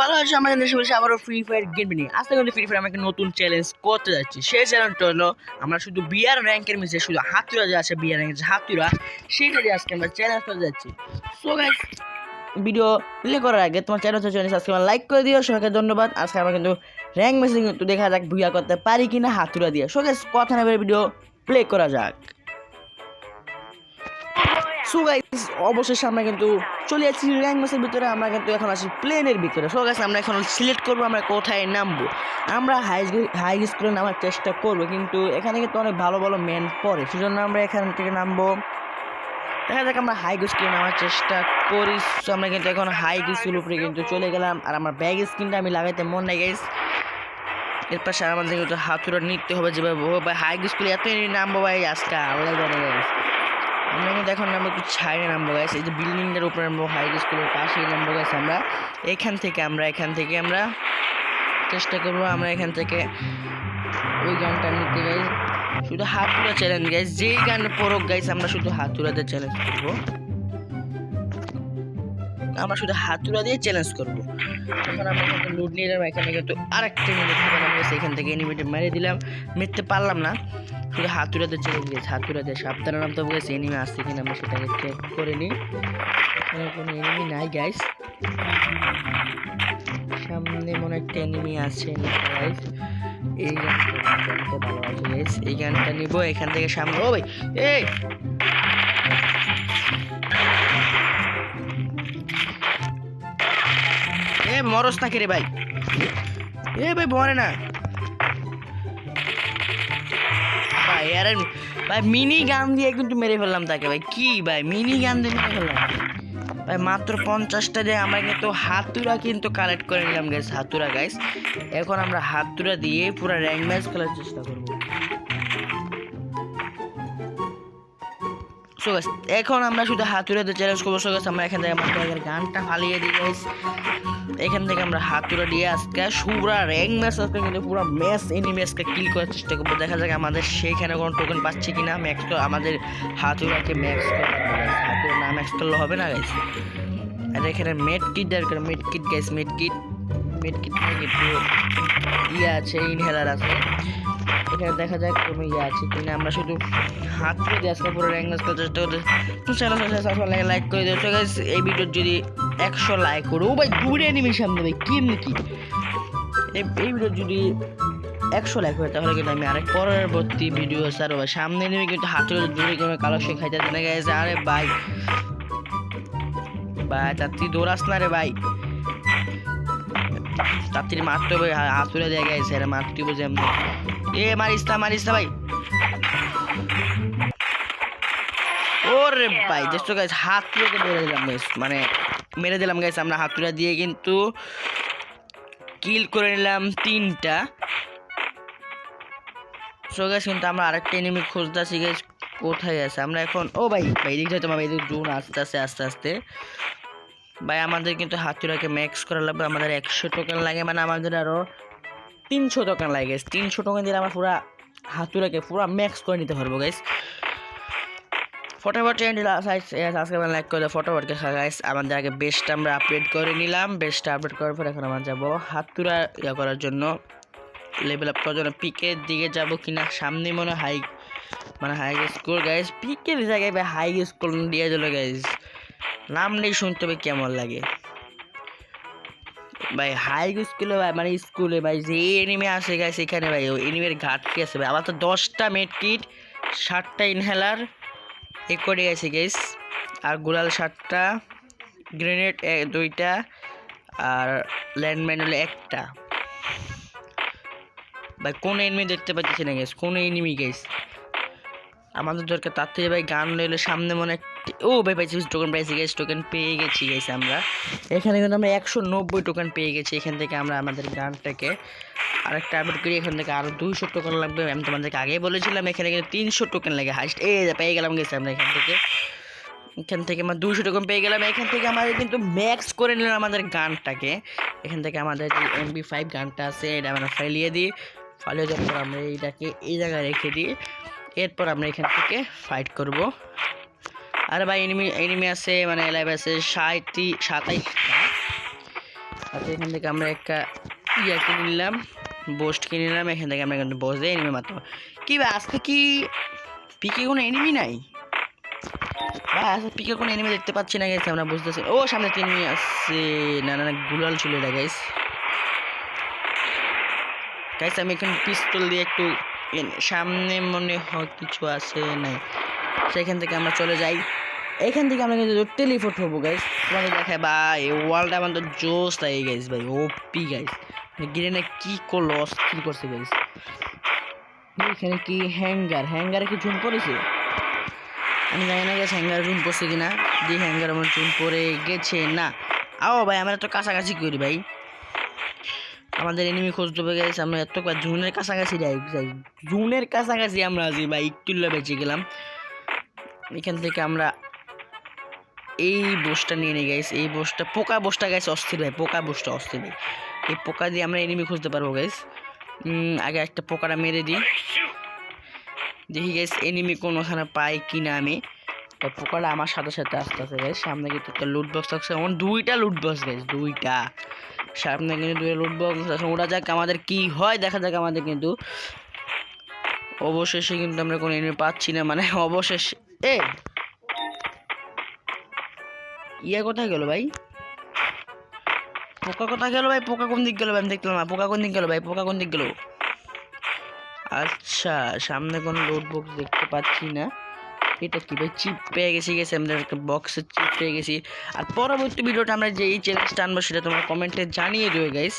ভালো আছে আমাদের ফ্রি ফায়ার গেম নিয়ে। আজকে কিন্তু ফ্রি ফায়ার আমাকে নতুন চ্যালেঞ্জ করতে যাচ্ছি। সেই চ্যালেঞ্জটা হলো, আমরা শুধু বিয়ার র্যাঙ্কের মিশে শুধু হাতুরা যে আছে বিয়ার র্যাঙ্কের হাতুরা সেইটা দিয়ে আজকে আমরা চ্যালেঞ্জ করতে যাচ্ছি। সো গাইস ভিডিও প্লে করার আগে তোমার চ্যানেল চ্যানেল আজকে আমার লাইক করে দিও। সবাইকে ধন্যবাদ। আজকে আমরা কিন্তু র্যাঙ্ক মেসেজ কিন্তু দেখা যাক ভুয়া করতে পারি কিনা হাতুরা দিয়ে। সো গাইস কথা নেবে ভিডিও প্লে করা যাক। সো গাইস অবশেষে আমরা কিন্তু চলে যাচ্ছি র্যাঙ্ক ম্যাচের ভিতরে। আমরা কিন্তু এখন আছি প্লেনের ভিতরে। সো গাইস আমরা এখন সিলেক্ট করব, আমরা কোথায় নামবো। আমরা হাই হাই স্কুলে নামার চেষ্টা করব, কিন্তু এখানে কিন্তু অনেক ভালো ভালো ম্যান পড়ে। সেজন্য আমরা এখান থেকে নামবো। দেখা যাক আমরা হাই স্কুলে নামার চেষ্টা করি। আমরা কিন্তু এখন হাই স্কুল উপরে কিন্তু চলে গেলাম। আর আমার ব্যাগ স্ক্রিনটা আমি লাগাইতে মন নাই গাইস এর পাশে আমাদের কিন্তু হাতুরা নিতে হবে যেভাবে হাই স্কুলে এত নামবো, ভাই, আজকে আল্লাহ আমরা এখন নামবো একটু ছাইড়ে নামবো গাইস এই যে বিল্ডিংটার উপরে নামবো হাই স্কুলের পাশে নামবো গাইছে আমরা। এখান থেকে আমরা, এখান থেকে আমরা চেষ্টা করব আমরা এখান থেকে ওই গানটা নিতে গাই শুধু হাতুরা চ্যালেঞ্জ গাইছে যেই গান পরক গাইছে আমরা শুধু হাতুরাতে চ্যালেঞ্জ করব। আমরা শুধু হাতুড়া দিয়ে চ্যালেঞ্জ করব। এখন আমরা কিন্তু লুট নিয়ে এলাম এখানে কিন্তু আরেকটা থেকে নাম গেছে এখান থেকে এনিমিটা মেরে দিলাম। মিথতে পারলাম না, শুধু হাতুরাতে চ্যালেঞ্জ গেছে হাতুরাতে সাবধানে নামতে গেছে এনিমি আসছে কিনা আমরা সেটাকে চেক করে নিই। এখানে কোনো এনিমি নাই গাইস সামনে মনে একটা এনিমি আছে গাইস এই গানটা ভালো আছে গাইস এই গানটা নিব, এখান থেকে সামনে ও ভাই, এই! মরস না রে ভাই? এ ভাই, মরে না। ভাই, আরে, ভাই, মিনি গান দিয়ে কিন্তু মেরে ফেললাম তাকে ভাই। কি ভাই, মিনি গান দিয়ে মেরে ফেললাম? ভাই, মাত্র পঞ্চাশটা দিয়ে আমরা কিন্তু হাতুরা কিন্তু কালেক্ট করে নিলাম গাইস হাতুরা গাইস এখন আমরা হাতুরা দিয়ে পুরো র্যাঙ্ক ম্যাচ খেলার চেষ্টা করব। সো এখন আমরা শুধু হাতুরাতে চ্যালেঞ্জ করব। সো গাইস আমরা এখান থেকে আমাদের গানটা ফালিয়ে দিই গাইস এখান থেকে আমরা হাতুরা দিয়ে আজকে সুরা র্যাঙ্ক ম্যাচ, আজকে কিন্তু পুরো ম্যাচ এনিমি আজকে কিল করার চেষ্টা করব। দেখা যাক আমাদের সেইখানে কোনো টোকেন পাচ্ছি কিনা। ম্যাক্স তো আমাদের হাতুরাকে ম্যাক্স হাতুরা না ম্যাক্স করলে হবে না গাইস আর এখানে মেড কিট দরকার med kit guys med kit med kit ইয়ে আছে ইনহেলার আছে। এখানে দেখা যাক কোনো ইয়ে আছে কিনা। আমরা শুধু হাত দিয়ে আজকে পুরো ম্যাচ করার চেষ্টা করতে চ্যানেল সাবস্ক্রাইব লাইক করে দিও। গাইস এই ভিডিওর যদি একশো লাইক করো, ও ভাই, দূরে নিবি সামনে ভাই কেমনি কি? এই ভিডিও যদি একশো লাইক হয় তাহলে কিন্তু আমি আরেক পরবর্তী ভিডিও ছাড়ো সামনে নেমে কিন্তু হাতে দূরে কোনো কালো সে খাইতে না গেছে আরে ভাই। ভাই তাত্তি দৌড়াস না রে ভাই। তাত্তির মারতে হবে হাত তুলে দেয় গেছে, এরা মারতে হবে যেমন এ, মারিস না ভাই। ওরে ভাই জাস্ট গাইস হাত তুলে মেরে দিলাম। মানে মেরে দিলাম গাইস আমরা হাত তুলে দিয়ে কিন্তু কিল করে নিলাম তিনটা। সো গাইস কিন্তু আমরা আরেকটা এনিমি খুঁজতেছি গাইস কোথায় আছে? আমরা এখন ও ভাই ভাই, এদিক যাইতে ভাই, এদিক জোন আস্তে আস্তে আস্তে আস্তে। ভাই, আমাদের কিন্তু হাতুরাকে ম্যাক্স করা লাগবে, আমাদের একশো টোকেন লাগে মানে আমাদের আরও তিনশো টোকেন লাগে তিনশো টোকেন দিলে আমরা পুরা হাতুরাকে পুরা ম্যাক্স করে নিতে পারব গাইস ফটোফট সাবস্ক্রাইব লাইক করে ফটোফটকে গাইস আমাদের আগে বেস্ট আমরা আপডেট করে নিলাম। বেস্ট আপডেট করার পর এখন আমরা যাব হাতুরা ইয়া করার জন্য। লেভেল আপ করার জন্য পিকের দিকে যাব কিনা, সামনে মনে হাই মানে হাই স্কুল গাইস পিকের জায়গায় হাই স্কুল দিয়ে দিল গাইস নাম নেই শুনতে হবে কেমন লাগে। ভাই হাই স্কুলে ভাই মানে স্কুলে ভাই, যে এনিমে আসে গাইস এখানে ভাই, ওই এনিমের ঘাটতি আছে ভাই। আবার তো দশটা মেড কিট ষাটটা ইনহেলার এ করে গেছে গেস আর গুলাল সাতটা গ্রেনেড দুইটা, আর ল্যান্ডমাইন হলো একটা। ভাই কোন এনিমি দেখতে পাচ্ছি না গেস কোন এনিমি গেস আমাদের দরকার তার থেকে ভাই গান নিলে সামনে মনে একটি- ও ভাই পাইছি টোকেন পাইছি গেছি টোকেন পেয়ে গেছি গেছি আমরা। এখানে কিন্তু আমরা একশো নব্বই টোকেন পেয়ে গেছি, এখান থেকে আমরা আমাদের গানটাকে আরেকটা আপডেট করি, এখান থেকে আরও দুইশো টোকেন লাগবে। আমি তোমাদেরকে আগেই বলেছিলাম, এখানে কিন্তু তিনশো টোকেন লাগে। হাইস্ট এই পেয়ে গেলাম গেছি আমরা এখান থেকে। এখান থেকে আমরা দুইশো টোকেন পেয়ে গেলাম। এখান থেকে আমাদের কিন্তু ম্যাক্স করে নিলাম আমাদের গানটাকে। এখান থেকে আমাদের যে এমবি ফাইভ গানটা আছে, এটা আমরা ফাইলিয়ে দিই। ফালিয়ে দেওয়ার পর আমরা এইটাকে এই জায়গায় রেখে দিই। এরপর আমরা এখান থেকে ফাইট করব। আর ভাই এনিমি এনিমি আছে মানে লাইভ আছে সাতাইশটা আচ্ছা এখান থেকে আমরা একটা ইয়া কিনে নিলাম বোস্ট কিনে নিলাম। এখান থেকে আমরা কিন্তু বসে এনিমি মাত্র কি ভাই, আজকে কি পিকে কোনো এনিমি নাই? ভাই, আজকে পিকে কোনো এনিমি দেখতে পাচ্ছি না গেছে আমরা বুঝতেছি। ও, সামনে এনিমি আসছে না না গুলাল ছিল এটা গাইস গাইস আমি এখন পিস্তল দিয়ে একটু সামনে মনে হয় কিছু আছে নাই। সেখান থেকে আমরা চলে যাই। এখান থেকে আমরা কিন্তু টেলিফোর্ট হব গাইস তোমাদের দেখায়, ভাই ওয়ার্ল্ডটা আমার তো জোস লাগে গাইস ভাই ওপি গাইস গ্রেনে কী করল, অস্থির করছে গাইস এখানে কি হ্যাঙ্গার হ্যাঙ্গারে কি ঝুম পড়েছে? আমি জানি না গেছে হ্যাঙ্গার ঝুম পড়ছে কিনা। যে হ্যাঙ্গার আমার ঝুম পড়ে গেছে, না। আও, ভাই, আমরা তো কাছাকাছি করি, ভাই। আমাদের এনিমি খুঁজতে পেয়ে গেছে, আমরা এত জুনের কাছাকাছি যাই জুনের কাছাকাছি আমরা আছি ভাই একটু বেঁচে গেলাম। এখান থেকে আমরা এই বোসটা নিয়ে নিয়ে গাইস এই বোসটা পোকা বোসটা গাইস অস্থির ভাই, পোকা বোসটা অস্থির ভাই। এই পোকা দিয়ে আমরা এনিমি খুঁজতে পারব গাইস আগে একটা পোকাটা মেরে দিই। দেখি গাইস এনিমি কোনোখানে পাই কিনা আমি। তো পোকাটা আমার সাথে সাথে আসতে আসতে গাইস সামনে কিন্তু একটা লুট বক্স থাকছে আমার দুইটা লুট বক্স গাইস দুইটা। সামনে কিন্তু দুইটা লুট বক্স আছে। ওরা যাক আমাদের কি হয়, দেখা যাক আমাদের কিন্তু। অবশেষে কিন্তু আমরা কোনো এনিমি পাচ্ছি না মানে অবশেষে এ! ইয়া কোথায় গেল ভাই? পোকা কোথায় গেল ভাই? পোকা কোন দিক গেল ভাই? আমি দেখলাম না। পোকা কোন দিক গেল ভাই? পোকা কোন দিক গেল? আচ্ছা সামনে কোনো লোড বক্স দেখতে পাচ্ছি না। এটা কি ভাই চিপ পেয়ে গেছি গেছে আমরা একটা বক্সে চিপ পেয়ে গেছি। আর পরবর্তী ভিডিওটা আমরা যে এই চ্যালেঞ্জটা আনব সেটা তোমরা কমেন্টে জানিয়ে দিও গাইস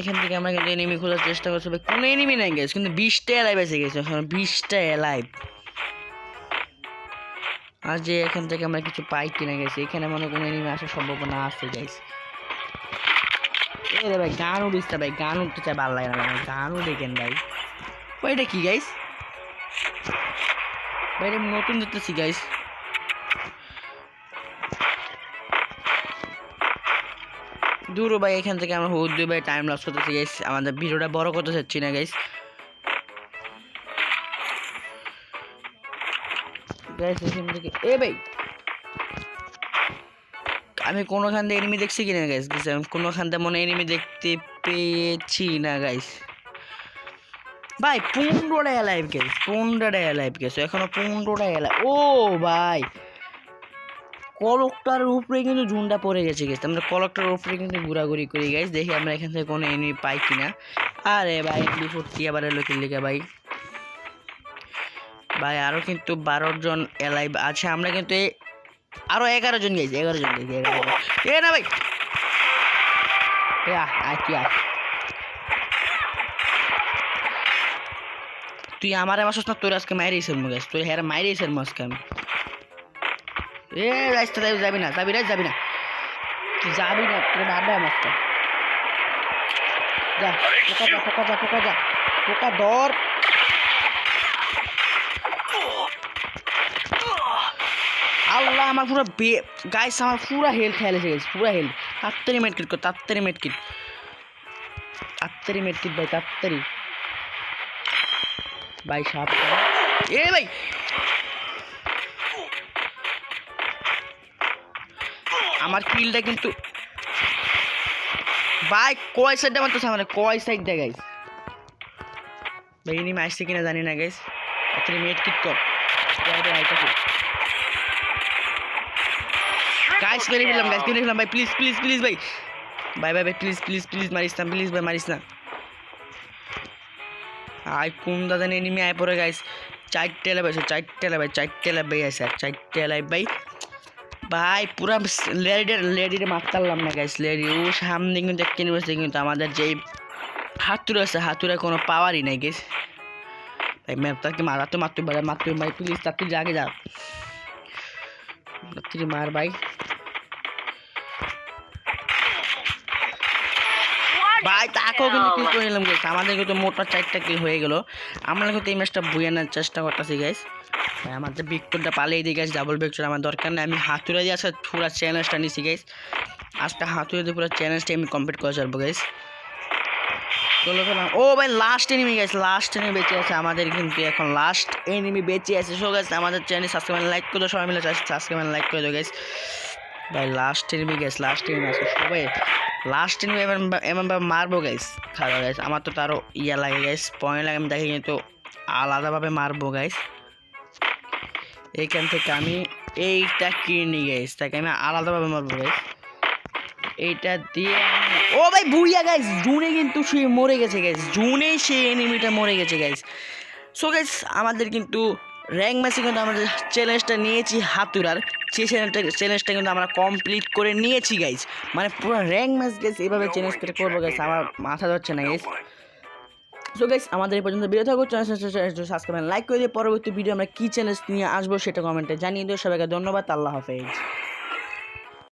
এখান থেকে আমরা কিন্তু এনিমি খোঁজার চেষ্টা করছি কোনো এনিমি নাই গেছে কিন্তু বিশটা এলাইভ এসে গেছে বিশটা এলাইভ আর যে এখান থেকে আমরা কিছু পাই কিনে গেছি এখানে মনে কোনো এনিমি আসার সম্ভাবনা আছে গাইস এ রে ভাই, গান উঠিস ভাই, গান উঠতে চাই ভালো লাগে না গান দেখেন ভাই ভাই? এটা কি গাইস আমি নতুন দেখতেছি গাইস দূর ভাই, এখান থেকে আমরা হুদ দুই ভাই টাইম লস করতেছি গাইস আমাদের ভিডিওটা বড় করতে চাচ্ছি না গাইস গাইস এখান থেকে এ ভাই! আমি কোনোখান থেকে এনিমি দেখছি কিনা গাইস আমি কোনোখান থেকে মনে এনিমি দেখতে পেয়েছি না গাইস ভাই, পনেরোটা এলাইভ গেছে পনেরোটা এলাইভ গেছে এখনও পনেরোটা এলাইভ ও ভাই কলকটার উপরে কিন্তু ঝুনটা পড়ে গেছে গেছে আমরা কলকটার উপরে কিন্তু ঘোরাঘুরি করি গাইস দেখি আমরা এখান থেকে কোনো এনিমি পাই কিনা। আরে ভাই বিফোরটি আবার এলো কিল্লিকা ভাই? ভাই আরও কিন্তু বারো জন এলাইভ আছে। আমরা কিন্তু এই আরও এগারো জন গেছি এগারো জন গেছি এগারো জন। এ না ভাই। আয় কি আয়। তুই আমার মাসস না, তোর আজকে মাইরে এসের মুখ তুই হ্যাঁ মাইরে এসের মাসকে আমি। এ রাস্তা যাবি না, যাবি রে যাবি না। তুই যাবি না, তোর মারবে আমাকে যা পোকা যা পোকা যা পোকা যা পোকা ধর। আল্লাহ, আমার পুরো বে গাইস আমার পুরো হেলথ খেয়াল এসে গেছে, পুরো হেলথ তাড়াতাড়ি মেডকিট কর, তাড়াতাড়ি মেডকিট তাড়াতাড়ি মেডকিট ভাই, তাড়াতাড়ি। ভাই সাপ এ ভাই। আমার কিলটা কিন্তু ভাই, কয় সাইডটা মারতেছে আমার? কয় সাইডটা গাইস ভাই, ইনি আসছে কিনা জানি না গাইস তাড়াতাড়ি মেডকিট কর। তাড়াতাড়ি আইতাছে গাইস মেরে ফেললাম গাইস মেরে ফেললাম ভাই প্লিজ প্লিজ প্লিজ ভাই। ভাই ভাই ভাই প্লিজ প্লিজ প্লিজ মারিস না প্লিজ ভাই, মারিস না। আই কোন দাদা এনিমি আয় পড়ে গাইস চারটে এলাভ আছে চারটে এলাভ চারটে এলাভ ভাই আছে চারটে এলাভ ভাই। ভাই, পুরা লেডির লেডির মারতারলাম না গাইস লেডি ও সামনে কিন্তু একটা বসে কিন্তু আমাদের যেই হাতুড়ে আছে, হাতুড়ে কোনো পাওয়ারই নাই গেস ভাই ম্যাম তাকে মারাতে মারতে পারে মারতে ভাই প্লিজ তার তুই জাগে যা তুই মার, ভাই। ভাই তাকেও কিন্তু কিল করে নিলাম গাইস আমাদের কিন্তু মোটা চারটা কিল হয়ে গেল। আমরা কিন্তু এই ম্যাচটা বুয়ে আনার চেষ্টা করতেছি গাইস ভাই আমাদের বিক্টরটা পালিয়ে দিয়ে গেছে ডাবল বিক্টর আমার দরকার নেই। আমি হাতুড়ে দিয়ে আসলে পুরো চ্যালেঞ্জটা নিছি গাইস আজকে হাতুড়ে দিয়ে পুরো চ্যালেঞ্জটা আমি কমপ্লিট করে ছাড়বো গাইস চলো ও ভাই last enemy guys last enemy বেঁচে আছে আমাদের কিন্তু এখন লাস্ট এনিমি বেঁচে আছে। সো গাইস আমাদের চ্যানেল সাবস্ক্রাইব লাইক করে সবাই মিলে সাবস্ক্রাইব লাইক করে দাও গাইস ভাই last enemy guys last enemy আছে। সবাই লাস্ট এনিমি এমন এমন ভাবে মারবো গাইস খারাপ গাইস আমার তো তারও ইয়া লাগে গাইস পয়েন্ট লাগে, আমি দেখি কিন্তু আলাদাভাবে মারবো গাইস এইখান থেকে আমি এইটা কিনি গাইস তাকে আমি আলাদাভাবে মারবো গাইস এইটা দিয়ে ও ভাই বুইয়া গাইস জুনে কিন্তু সে মরে গেছে গাইস জুনে সেই এনিমিটা মরে গেছে গাইস সো গাইস আমাদের কিন্তু র্যাঙ্ক ম্যাচে কিন্তু আমরা চ্যালেঞ্জটা নিয়েছি হাতুরার সেই চ্যালেঞ্জটা চ্যালেঞ্জটা কিন্তু আমরা কমপ্লিট করে নিয়েছি গাইজ মানে পুরো র্যাঙ্ক ম্যাচ গেস এভাবে চ্যালেঞ্জ করে করব গেছে আমার মাথা ধরছে না গাইস সো গাইস আমাদের এই পর্যন্ত বিরত থাকুক সাবস্ক্রাইব লাইক করে দিয়ে পরবর্তী ভিডিও আমরা কী চ্যালেঞ্জ নিয়ে আসব সেটা কমেন্টে জানিয়ে দিও। সবাইকে ধন্যবাদ, আল্লাহ হাফেজ।